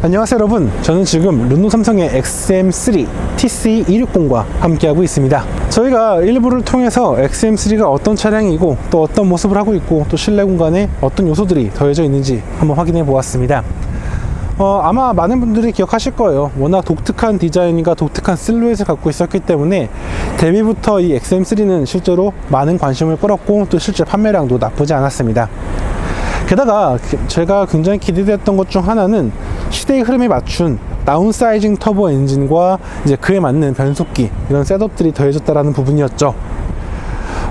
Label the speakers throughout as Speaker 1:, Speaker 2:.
Speaker 1: 안녕하세요 여러분 저는 지금 르노 삼성의 XM3 TC260과 함께하고 있습니다 저희가 일부를 통해서 XM3가 어떤 차량이고 또 어떤 모습을 하고 있고 또 실내 공간에 어떤 요소들이 더해져 있는지 한번 확인해 보았습니다 어, 아마 많은 분들이 기억하실 거예요. 워낙 독특한 디자인과 독특한 실루엣을 갖고 있었기 때문에 데뷔부터 이 XM3는 실제로 많은 관심을 끌었고 또 실제 판매량도 나쁘지 않았습니다. 게다가 제가 굉장히 기대됐던 것 중 하나는 시대의 흐름에 맞춘 다운사이징 터보 엔진과 이제 그에 맞는 변속기 이런 셋업들이 더해졌다라는 부분이었죠.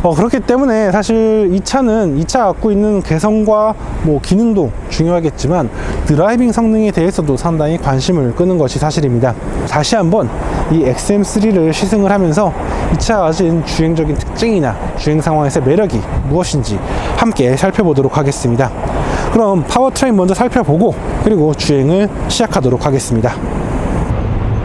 Speaker 1: 어, 그렇기 때문에 사실 이 차는 이 차 갖고 있는 개성과 뭐 기능도 중요하겠지만 드라이빙 성능에 대해서도 상당히 관심을 끄는 것이 사실입니다. 다시 한번 이 XM3를 시승을 하면서 이 차가 가진 주행적인 특징이나 주행 상황에서의 매력이 무엇인지 함께 살펴보도록 하겠습니다. 그럼 파워트레인 먼저 살펴보고 그리고 주행을 시작하도록 하겠습니다.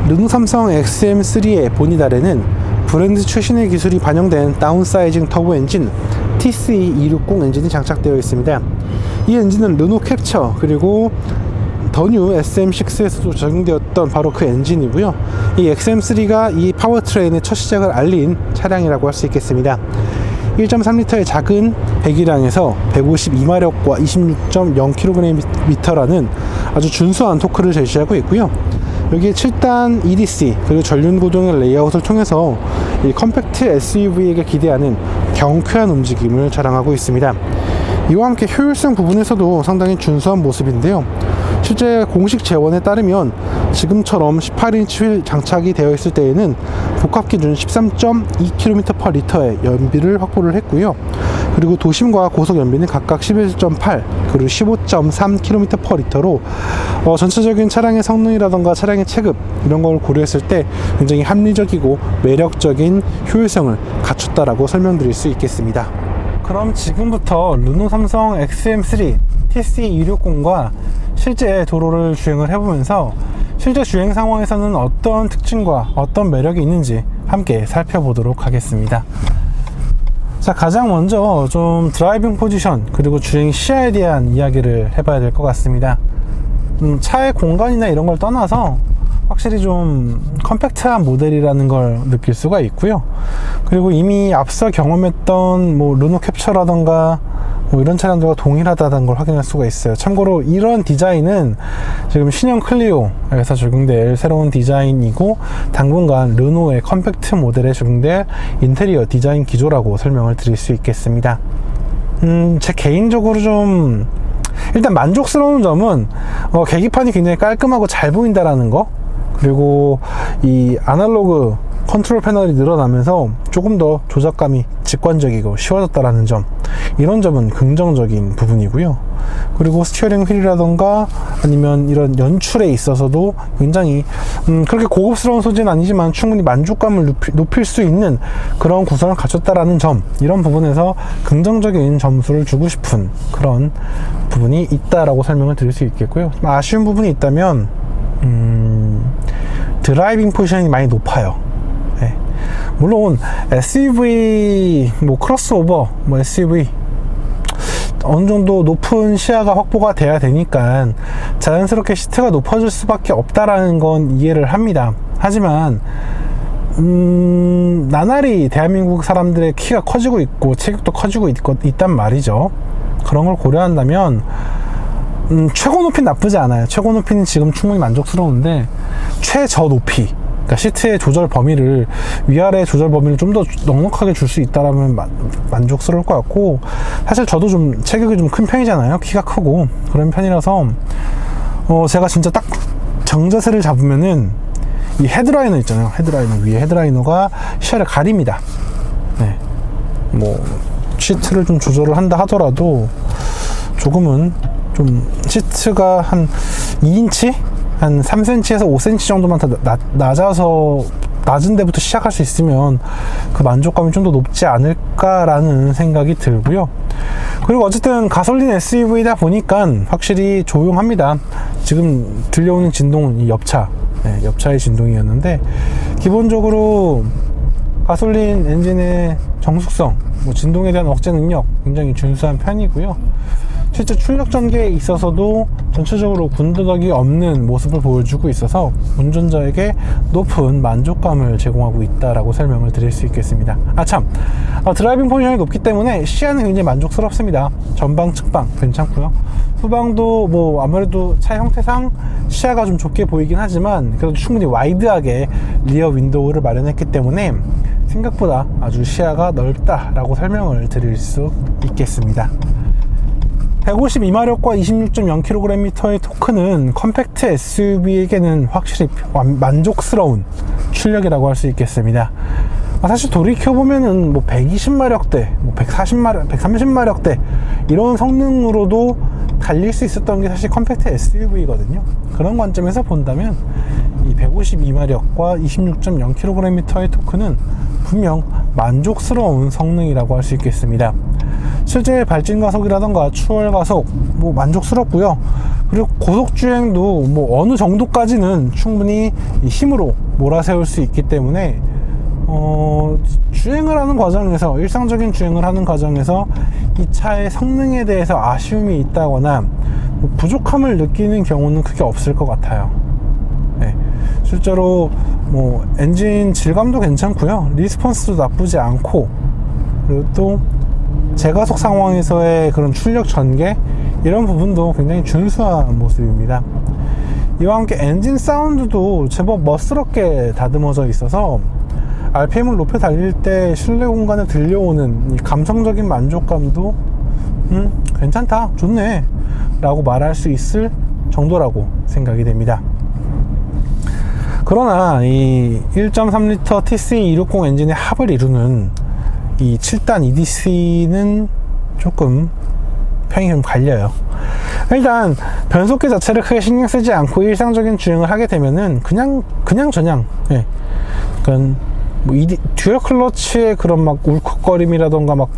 Speaker 1: 르노 삼성 XM3의 본인 아래는 브랜드 최신의 기술이 반영된 다운사이징 터보 엔진 TC260 엔진이 장착되어 있습니다. 이 엔진은 르노 캡처 그리고 더뉴 SM6에서도 적용되었던 바로 그 엔진이고요. 이 XM3가 이 파워트레인의 첫 시작을 알린 차량이라고 할 수 있겠습니다. 1.3리터의 작은 배기량에서 152마력과 26.0kgm라는 아주 준수한 토크를 제시하고 있고요. 여기에 7단 EDC 그리고 전륜 구동의 레이아웃을 통해서 이 컴팩트 SUV에게 기대하는 경쾌한 움직임을 자랑하고 있습니다. 이와 함께 효율성 부분에서도 상당히 준수한 모습인데요. 실제 공식 재원에 따르면 지금처럼 18인치 휠 장착이 되어 있을 때에는 복합 기준 13.2km/리터의 연비를 확보를 했고요. 그리고 도심과 고속 연비는 각각 11.8 그리고 15.3km/리터로 어, 전체적인 차량의 성능이라던가 차량의 체급 이런 걸 고려했을 때 굉장히 합리적이고 매력적인 효율성을 갖췄다라고 설명드릴 수 있겠습니다. 그럼 지금부터 르노 삼성 XM3 TC260과 실제 도로를 주행을 해보면서 실제 주행 상황에서는 어떤 특징과 어떤 매력이 있는지 함께 살펴보도록 하겠습니다. 자, 가장 먼저 좀 드라이빙 포지션 그리고 주행 시야에 대한 이야기를 해봐야 될 것 같습니다. 음, 차의 공간이나 이런 걸 떠나서 확실히 좀 컴팩트한 모델이라는 걸 느낄 수가 있고요. 그리고 이미 앞서 경험했던 뭐 르노 캡처라던가 뭐 이런 차량들과 동일하다는 걸 확인할 수가 있어요. 참고로 이런 디자인은 지금 신형 클리오에서 적용될 새로운 디자인이고 당분간 르노의 컴팩트 모델에 적용될 인테리어 디자인 기조라고 설명을 드릴 수 있겠습니다. 음, 제 개인적으로 좀 일단 만족스러운 점은 어, 계기판이 굉장히 깔끔하고 잘 보인다라는 거 그리고 이 아날로그 컨트롤 패널이 늘어나면서 조금 더 조작감이 직관적이고 쉬워졌다라는 점 이런 점은 긍정적인 부분이고요. 그리고 스티어링 휠이라던가 아니면 이런 연출에 있어서도 굉장히 음, 그렇게 고급스러운 소재는 아니지만 충분히 만족감을 높이, 높일 수 있는 그런 구성을 갖췄다라는 점 이런 부분에서 긍정적인 점수를 주고 싶은 그런 부분이 있다라고 설명을 드릴 수 있겠고요. 아쉬운 부분이 있다면 음, 드라이빙 포지션이 많이 높아요. 네. 물론 SUV 뭐 크로스오버 뭐 SUV 어느 정도 높은 시야가 확보가 돼야 되니까 자연스럽게 시트가 높아질 수밖에 없다라는 건 이해를 합니다. 하지만 음, 나날이 대한민국 사람들의 키가 커지고 있고 체격도 커지고 있, 있단 말이죠. 그런 걸 고려한다면 음, 최고 높이는 나쁘지 않아요. 최고 높이는 지금 충분히 만족스러운데 최저 높이 그러니까 시트의 조절 범위를 위아래 조절 범위를 좀 더 넉넉하게 줄 수 있다라면 만, 만족스러울 것 같고 사실 저도 좀 체격이 좀 큰 편이잖아요. 키가 크고 그런 편이라서 어 제가 진짜 딱 정자세를 잡으면은 이 헤드라이너 있잖아요. 헤드라이너 위에 헤드라이너가 시야를 가립니다. 네 뭐 시트를 좀 조절을 한다 하더라도 조금은 좀 시트가 한 2인치 한 3cm에서 5cm 정도만 더 낮, 낮아서 낮은 데부터 시작할 수 있으면 그 만족감이 좀 더 높지 않을까라는 생각이 들고요. 그리고 어쨌든 가솔린 SUV다 보니까 확실히 조용합니다. 지금 들려오는 진동은 이 옆차, 네, 옆차의 진동이었는데 기본적으로 가솔린 엔진의 정숙성, 뭐 진동에 대한 억제 능력 굉장히 준수한 편이고요. 실제 출력 전개에 있어서도 전체적으로 군더더기 없는 모습을 보여주고 있어서 운전자에게 높은 만족감을 제공하고 있다라고 설명을 드릴 수 있겠습니다. 아참 드라이빙 포지션이 높기 때문에 시야는 굉장히 만족스럽습니다. 전방, 측방 괜찮고요. 후방도 뭐 아무래도 차 형태상 시야가 좀 좁게 보이긴 하지만 그래도 충분히 와이드하게 리어 윈도우를 마련했기 때문에 생각보다 아주 시야가 넓다라고 설명을 드릴 수 있겠습니다. 152마력과 26.0kgm의 토크는 컴팩트 SUV에게는 확실히 완- 만족스러운 출력이라고 할 수 있겠습니다. 아, 사실 돌이켜보면은 뭐 120마력대, 뭐 140마력, 130마력대 이런 성능으로도 달릴 수 있었던 게 사실 컴팩트 SUV거든요. 그런 관점에서 본다면 이 152마력과 26.0kgm의 토크는 분명 만족스러운 성능이라고 할 수 있겠습니다. 실제 발진 가속이라던가 추월 가속 뭐 만족스럽고요. 그리고 고속 주행도 뭐 어느 정도까지는 충분히 이 힘으로 몰아세울 수 있기 때문에 어, 주행을 하는 과정에서 일상적인 주행을 하는 과정에서 이 차의 성능에 대해서 아쉬움이 있다거나 뭐 부족함을 느끼는 경우는 크게 없을 것 같아요. 네. 실제로 뭐 엔진 질감도 괜찮고요. 리스폰스도 나쁘지 않고 그리고 또 제가속 상황에서의 그런 출력 전개 이런 부분도 굉장히 준수한 모습입니다. 이와 함께 엔진 사운드도 제법 멋스럽게 다듬어져 있어서 RPM을 높여 달릴 때 실내 공간에 들려오는 이 감성적인 만족감도 음 괜찮다 좋네 라고 말할 수 있을 정도라고 생각이 됩니다. 그러나 이 1.3L TC260 엔진의 합을 이루는 이 7단 EDC는 조금 평이 좀 갈려요. 일단 변속기 자체를 크게 신경 쓰지 않고 일상적인 주행을 하게 되면은 그냥 그냥 저냥 예. 그러니까 뭐 ED, 듀얼 클러치의 그런 막 울컥거림이라던가 막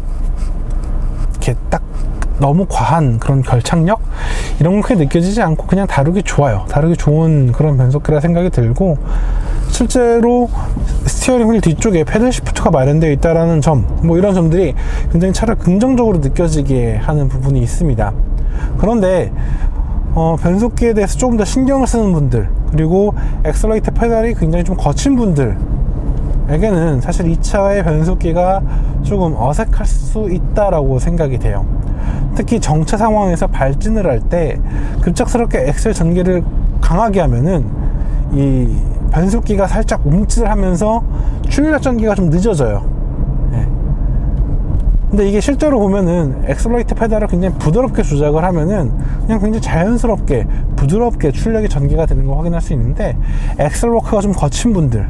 Speaker 1: 이렇게 딱 너무 과한 그런 결착력 이런 건 크게 느껴지지 않고 그냥 다루기 좋아요. 다루기 좋은 그런 변속기라 생각이 들고 실제로 스티어링 휠 뒤쪽에 패들 시프트가 마련되어 있다라는 점, 뭐 이런 점들이 굉장히 차를 긍정적으로 느껴지게 하는 부분이 있습니다. 그런데 어, 변속기에 대해서 조금 더 신경을 쓰는 분들, 그리고 엑셀레이터 페달이 굉장히 좀 거친 분들, 에게는 사실 이 차의 변속기가 조금 어색할 수 있다라고 생각이 돼요. 특히 정체 상황에서 발진을 할 때 급작스럽게 엑셀 전개를 강하게 하면은 이 변속기가 살짝 움찔 하면서 출력 전개가 좀 늦어져요. 예. 근데 이게 실제로 보면은 엑셀레이터 페달을 굉장히 부드럽게 조작을 하면은 그냥 굉장히 자연스럽게 부드럽게 출력이 전개가 되는 걸 확인할 수 있는데 엑셀 워크가 좀 거친 분들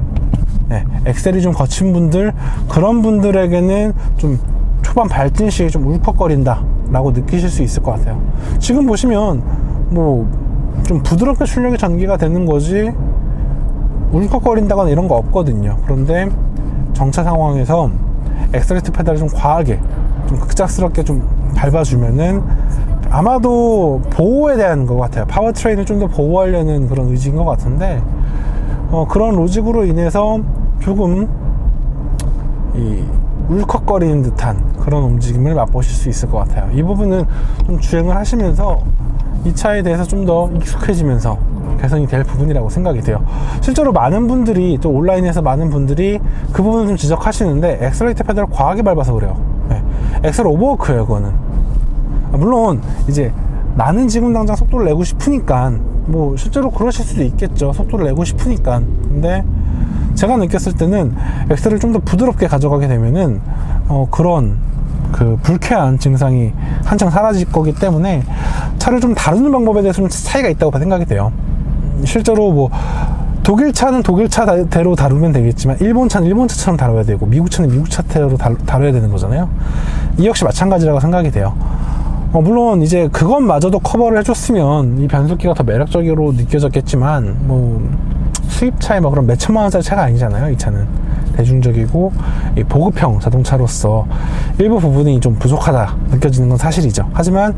Speaker 1: 네, 엑셀이 좀 거친 분들 그런 분들에게는 좀 초반 발진 시에 좀 울컥거린다 라고 느끼실 수 있을 것 같아요 지금 보시면 뭐 좀 부드럽게 출력이 전개가 되는 거지 울컥거린다거나 이런 거 없거든요 그런데 정차 상황에서 엑셀레이터 페달을 좀 과하게 좀 급작스럽게 좀 밟아주면은 아마도 보호에 대한 것 같아요 파워트레인을 좀 더 보호하려는 그런 의지인 것 같은데 어, 그런 로직으로 인해서 조금 이 울컥거리는 듯한 그런 움직임을 맛보실 수 있을 것 같아요. 이 부분은 좀 주행을 하시면서 이 차에 대해서 좀 더 익숙해지면서 개선이 될 부분이라고 생각이 돼요. 실제로 많은 분들이 또 온라인에서 많은 분들이 그 부분을 좀 지적하시는데 엑셀레이터 페달을 과하게 밟아서 그래요. 네. 엑셀 오버워크예요, 그거는. 아, 물론 이제 나는 지금 당장 속도를 내고 싶으니까 뭐 실제로 그러실 수도 있겠죠 속도를 내고 싶으니까 근데 제가 느꼈을 때는 엑셀을 좀 더 부드럽게 가져가게 되면은 어 그런 그 불쾌한 증상이 한창 사라질 거기 때문에 차를 좀 다루는 방법에 대해서 좀 차이가 있다고 생각이 돼요 실제로 뭐 독일 차는 독일 차대로 다루면 되겠지만 일본 차는 일본 차처럼 다뤄야 되고 미국 차는 미국 차대로 다뤄야 되는 거잖아요. 이 역시 마찬가지라고 생각이 돼요. 어, 물론 이제 그것마저도 커버를 해줬으면 이 변속기가 더 매력적으로 느껴졌겠지만 뭐 수입차에 뭐 그런 몇 천만 원짜리 차가 아니잖아요 이 차는 대중적이고 이 보급형 자동차로서 일부 부분이 좀 부족하다 느껴지는 건 사실이죠 하지만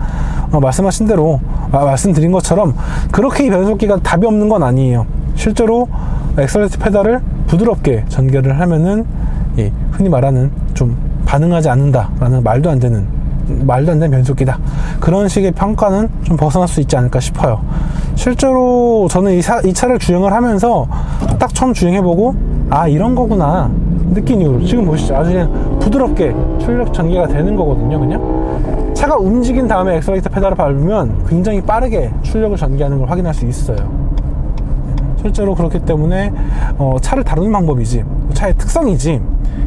Speaker 1: 어, 말씀하신 대로 아, 말씀드린 것처럼 그렇게 이 변속기가 답이 없는 건 아니에요 실제로 엑셀레이터 페달을 부드럽게 전개를 하면은 이 흔히 말하는 좀 반응하지 않는다 라는 말도 안 되는 말도 안 되는 변속기다. 그런 식의 평가는 좀 벗어날 수 있지 않을까 싶어요. 실제로 저는 이, 사- 이 차를 주행을 하면서 딱 처음 주행해보고 아 이런 거구나 느낀 이후로 지금 보시죠. 아주 그냥 부드럽게 출력 전개가 되는 거거든요. 그냥 차가 움직인 다음에 엑셀레이터 페달을 밟으면 굉장히 빠르게 출력을 전개하는 걸 확인할 수 있어요. 실제로 그렇기 때문에 어, 차를 다루는 방법이지 차의 특성이지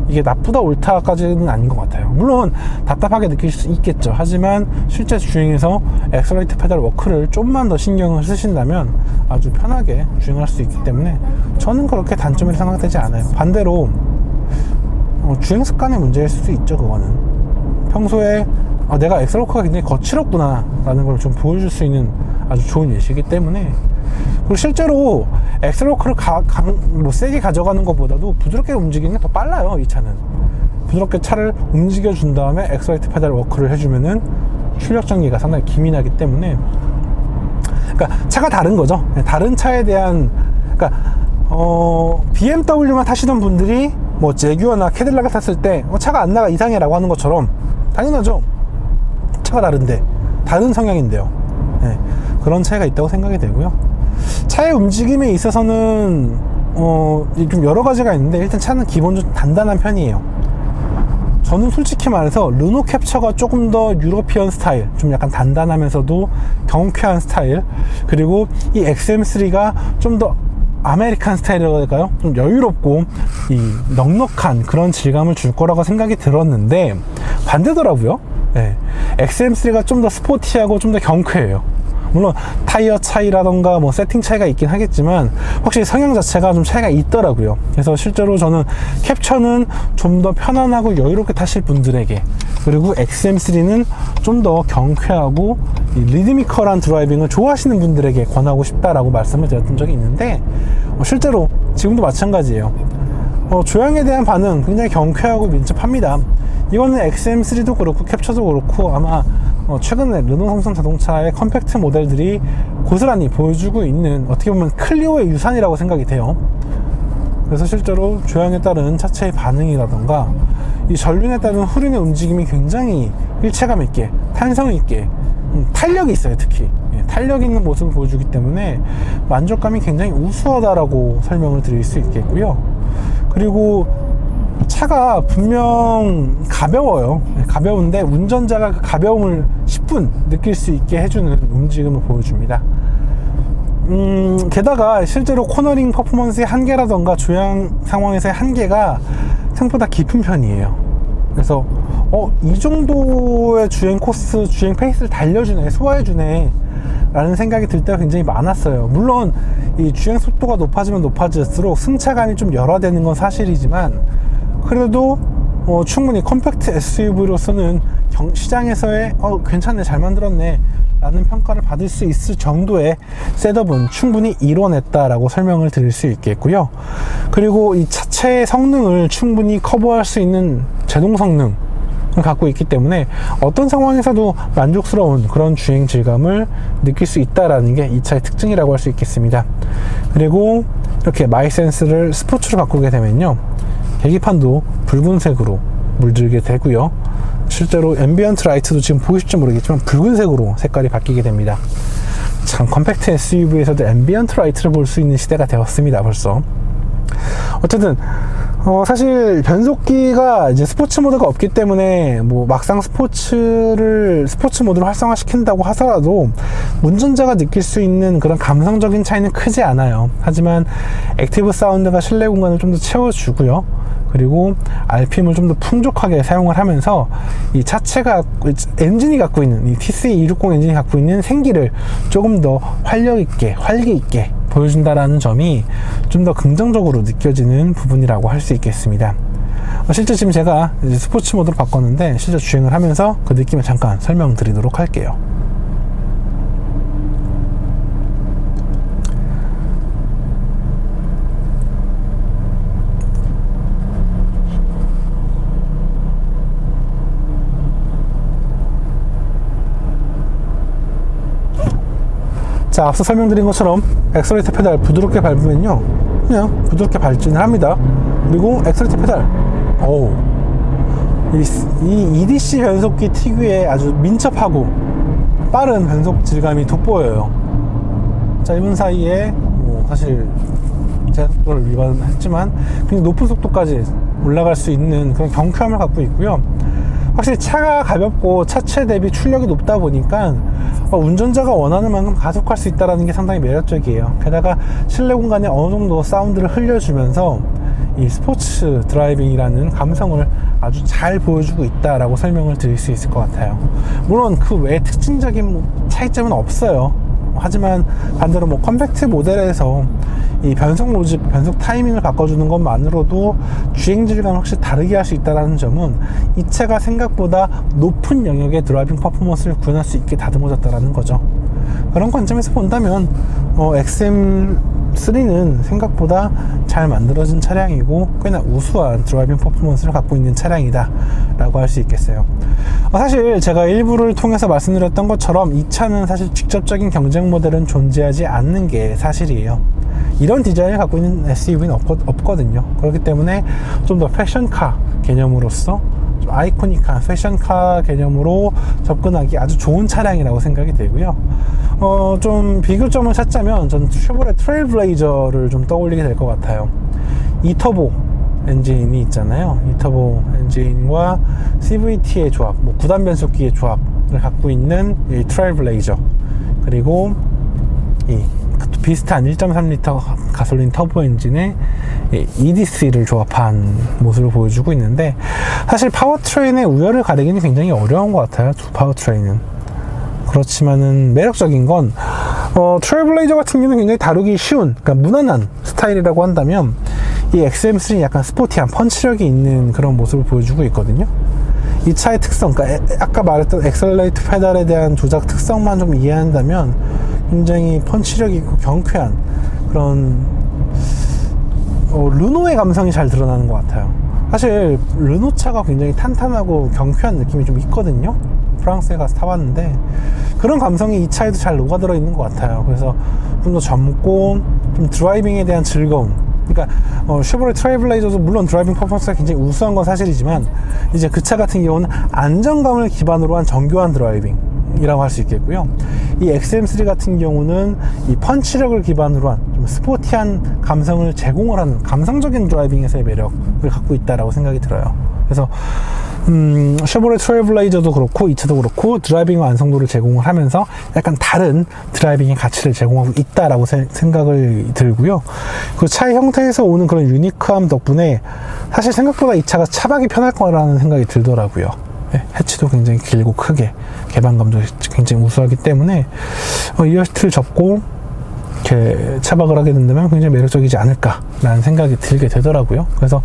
Speaker 1: 이게 나쁘다 옳다까지는 아닌 것 같아요. 물론 답답하게 느낄 수 있겠죠. 하지만 실제 주행에서 엑셀레이터 페달 워크를 좀만 더 신경을 쓰신다면 아주 편하게 주행할 수 있기 때문에 저는 그렇게 단점이 생각되지 않아요. 반대로 어, 주행 습관의 문제일 수도 있죠 그거는. 평소에 아, 내가 엑셀워크가 굉장히 거칠었구나 라는 걸 좀 보여줄 수 있는 아주 좋은 예시이기 때문에 그리고 실제로 엑셀워크를 가, 강, 뭐 세게 가져가는 것보다도 부드럽게 움직이는 게 더 빨라요 이 차는. 부드럽게 차를 움직여 준 다음에 엑셀레이터 페달 워크를 해주면은 출력 전개가 상당히 기민하기 때문에 그러니까 차가 다른 거죠. 다른 차에 대한 그러니까 어, BMW만 타시던 분들이 뭐 제규어나 캐딜락을 탔을 때 어, 차가 안 나가 이상해라고 하는 것처럼 당연하죠. 차가 다른데 다른 성향인데요. 네, 그런 차이가 있다고 생각이 되고요 차의 움직임에 있어서는 어, 좀 여러 가지가 있는데 일단 차는 기본적으로 단단한 편이에요 저는 솔직히 말해서 르노 캡처가 조금 더 유러피언 스타일, 좀 약간 단단하면서도 경쾌한 스타일, 그리고 이 XM3가 좀 더 아메리칸 스타일이라고 할까요? 좀 여유롭고 이 넉넉한 그런 질감을 줄 거라고 생각이 들었는데 반대더라고요. 네. XM3가 좀 더 스포티하고 좀 더 경쾌해요. 물론 타이어 차이라던가 뭐 세팅 차이가 있긴 하겠지만 확실히 성향 자체가 좀 차이가 있더라고요. 그래서 실제로 저는 캡처는 좀 더 편안하고 여유롭게 타실 분들에게 그리고 XM3는 좀 더 경쾌하고 이 리드미컬한 드라이빙을 좋아하시는 분들에게 권하고 싶다라고 말씀을 드렸던 적이 있는데 어, 실제로 지금도 마찬가지예요. 어, 조향에 대한 반응 굉장히 경쾌하고 민첩합니다. 이거는 XM3도 그렇고 캡처도 그렇고 아마 어, 최근에 르노 삼성 자동차의 컴팩트 모델들이 고스란히 보여주고 있는 어떻게 보면 클리오의 유산이라고 생각이 돼요. 그래서 실제로 조향에 따른 차체의 반응이라던가 이 전륜에 따른 후륜의 움직임이 굉장히 일체감 있게 탄성 있게 음, 탄력이 있어요 특히. 예, 탄력 있는 모습을 보여주기 때문에 만족감이 굉장히 우수하다라고 설명을 드릴 수 있겠고요. 그리고 차가 분명 가벼워요. 예, 가벼운데 운전자가 그 가벼움을 10분 느낄 수 있게 해주는 움직임을 보여줍니다 음, 게다가 실제로 코너링 퍼포먼스의 한계라던가 조향 상황에서의 한계가 생각보다 깊은 편이에요. 그래서 어, 이 정도의 주행 코스, 주행 페이스를 달려주네, 소화해주네. 라는 생각이 들 때가 굉장히 많았어요. 물론 이 주행 속도가 높아지면 높아질수록 승차감이 좀 열화되는 건 사실이지만 그래도 어, 충분히 컴팩트 SUV로서는 시장에서의 어, 괜찮네, 잘 만들었네 라는 평가를 받을 수 있을 정도의 셋업은 충분히 이뤄냈다라고 설명을 드릴 수 있겠고요. 그리고 이 차체의 성능을 충분히 커버할 수 있는 제동 성능 을 갖고 있기 때문에 어떤 상황에서도 만족스러운 그런 주행 질감을 느낄 수 있다라는 게 이 차의 특징이라고 할 수 있겠습니다. 그리고 이렇게 마이센스를 스포츠로 바꾸게 되면요. 계기판도 붉은색으로 물들게 되고요. 실제로 앰비언트 라이트도 지금 보이실지 모르겠지만 붉은색으로 색깔이 바뀌게 됩니다. 참 컴팩트 SUV에서도 앰비언트 라이트를 볼 수 있는 시대가 되었습니다. 벌써. 어쨌든 어, 사실 변속기가 이제 스포츠 모드가 없기 때문에 뭐 막상 스포츠를 스포츠 모드로 활성화시킨다고 하더라도 운전자가 느낄 수 있는 그런 감성적인 차이는 크지 않아요. 하지만 액티브 사운드가 실내 공간을 좀 더 채워주고요. 그리고 RPM을 좀 더 풍족하게 사용을 하면서 이 차체가 엔진이 갖고 있는 이 TC260 엔진이 갖고 있는 생기를 조금 더 활력 있게 활기 있게 보여준다라는 점이 좀 더 긍정적으로 느껴지는 부분이라고 할 수 있겠습니다. 어, 실제 지금 제가 스포츠 모드로 바꿨는데 실제 주행을 하면서 그 느낌을 잠깐 설명드리도록 할게요. 자, 앞서 설명드린 것처럼 엑셀레이터 페달 부드럽게 밟으면요. 그냥 부드럽게 발진을 합니다. 그리고 엑셀레이터 페달. 어우. 이, 이 EDC 변속기 특유의 아주 민첩하고 빠른 변속 질감이 돋보여요. 짧은 사이에 뭐 사실 제속도를 위반했지만 굉장히 높은 속도까지 올라갈 수 있는 그런 경쾌함을 갖고 있고요. 확실히 차가 가볍고 차체 대비 출력이 높다 보니까 어, 운전자가 원하는 만큼 가속할 수 있다는 게 상당히 매력적이에요. 게다가 실내 공간에 어느 정도 사운드를 흘려주면서 이 스포츠 드라이빙이라는 감성을 아주 잘 보여주고 있다라고 설명을 드릴 수 있을 것 같아요. 물론 그 외에 특징적인 뭐 차이점은 없어요. 하지만 반대로 뭐 컴팩트 모델에서 이 변속 로직, 변속 타이밍을 바꿔주는 것만으로도 주행 질감을 확실히 다르게 할 수 있다는 점은 이 차가 생각보다 높은 영역의 드라이빙 퍼포먼스를 구현할 수 있게 다듬어졌다는 거죠. 그런 관점에서 본다면 어, XM3는 생각보다 잘 만들어진 차량이고 꽤나 우수한 드라이빙 퍼포먼스를 갖고 있는 차량이다 라고 할 수 있겠어요. 어, 사실 제가 일부를 통해서 말씀드렸던 것처럼 이 차는 사실 직접적인 경쟁 모델은 존재하지 않는 게 사실이에요. 이런 디자인을 갖고 있는 SUV는 없거, 든요. 그렇기 때문에 좀 더 패션카 개념으로서 좀 아이코닉한 패션카 개념으로 접근하기 아주 좋은 차량이라고 생각이 되고요. 어, 좀 비교점을 찾자면 전 쉐보레 트레일블레이저를 좀 떠올리게 될 것 같아요. 이터보 엔진이 있잖아요. 이터보 엔진과 CVT의 조합, 뭐 9단 변속기의 조합을 갖고 있는 이 트레일블레이저 그리고 이 비슷한 1.3L 가솔린 터보 엔진에 EDC를 조합한 모습을 보여주고 있는데 사실 파워트레인의 우열을 가리기는 굉장히 어려운 것 같아요. 두 파워트레인은. 그렇지만은 매력적인 건 어, 트레블레이저 같은 경우는 굉장히 다루기 쉬운, 그러니까 무난한 스타일이라고 한다면 이 XM3는 약간 스포티한 펀치력이 있는 그런 모습을 보여주고 있거든요. 이 차의 특성, 그러니까 에- 아까 말했던 엑셀레이트 페달에 대한 조작 특성만 좀 이해한다면 굉장히 펀치력 있고 경쾌한 그런 어, 르노의 감성이 잘 드러나는 것 같아요. 사실 르노 차가 굉장히 탄탄하고 경쾌한 느낌이 좀 있거든요. 프랑스에 가서 타봤는데 그런 감성이 이 차에도 잘 녹아들어 있는 것 같아요. 그래서 좀 더 젊고 좀 드라이빙에 대한 즐거움. 그러니까 어, 쉐보레 트레이블레이저도 물론 드라이빙 퍼포먼스가 굉장히 우수한 건 사실이지만 이제 그 차 같은 경우는 안정감을 기반으로 한 정교한 드라이빙. 이라고 할 수 있겠고요. 이 XM3 같은 경우는 이 펀치력을 기반으로 한 좀 스포티한 감성을 제공을 하는 감성적인 드라이빙에서의 매력을 갖고 있다라고 생각이 들어요. 그래서 음, 쉐보레 트레블레이저도 그렇고 이 차도 그렇고 드라이빙 완성도를 제공을 하면서 약간 다른 드라이빙의 가치를 제공하고 있다라고 세- 생각을 들고요. 그 차의 형태에서 오는 그런 유니크함 덕분에 사실 생각보다 이 차가 차박이 편할 거라는 생각이 들더라고요. 예, 해치도 굉장히 길고 크게 개방감도 굉장히 우수하기 때문에 어, 이 헬트를 접고 이렇게 차박을 하게 된다면 굉장히 매력적이지 않을까라는 생각이 들게 되더라고요. 그래서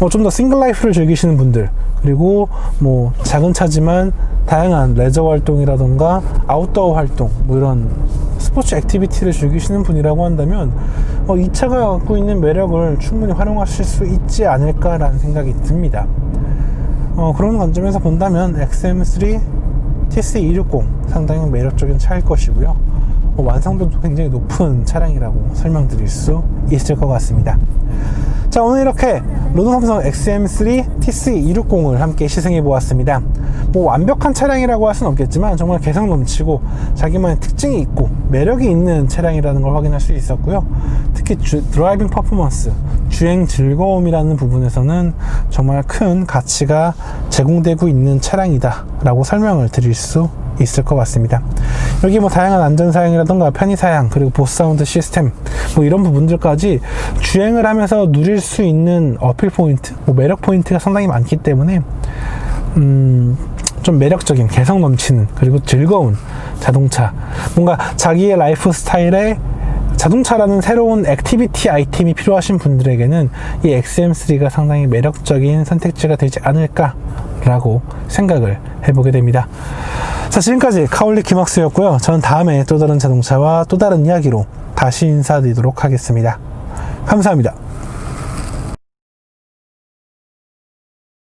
Speaker 1: 어, 좀더 싱글 라이프를 즐기시는 분들 그리고 뭐 작은 차지만 다양한 레저 활동이라던가 아웃도어 활동 뭐 이런 스포츠 액티비티를 즐기시는 분이라고 한다면 어, 이 차가 갖고 있는 매력을 충분히 활용하실 수 있지 않을까라는 생각이 듭니다. 어, 그런 관점에서 본다면 XM3 TC260 상당히 매력적인 차일 것이고요. 어, 완성도도 굉장히 높은 차량이라고 설명드릴 수 있을 것 같습니다. 자, 오늘 이렇게 로드 삼성 XM3 TC260을 함께 시승해 보았습니다. 뭐 완벽한 차량이라고 할 수는 없겠지만 정말 개성 넘치고 자기만의 특징이 있고 매력이 있는 차량이라는 걸 확인할 수 있었고요. 특히 주- 드라이빙 퍼포먼스, 주행 즐거움이라는 부분에서는 정말 큰 가치가 제공되고 있는 차량이다 라고 설명을 드릴 수 있을 것 같습니다. 여기 뭐 다양한 안전 사양이라던가 편의 사양 그리고 보스 사운드 시스템 뭐 이런 부분들까지 주행을 하면서 누릴 수 있는 어필 포인트, 뭐 매력 포인트가 상당히 많기 때문에 음, 좀 매력적인 개성 넘치는 그리고 즐거운 자동차 뭔가 자기의 라이프 스타일에 자동차라는 새로운 액티비티 아이템이 필요하신 분들에게는 이 XM3가 상당히 매력적인 선택지가 되지 않을까라고 생각을 해보게 됩니다. 자, 지금까지 카올리 김학수였고요. 저는 다음에 또 다른 자동차와 또 다른 이야기로 다시 인사드리도록 하겠습니다. 감사합니다.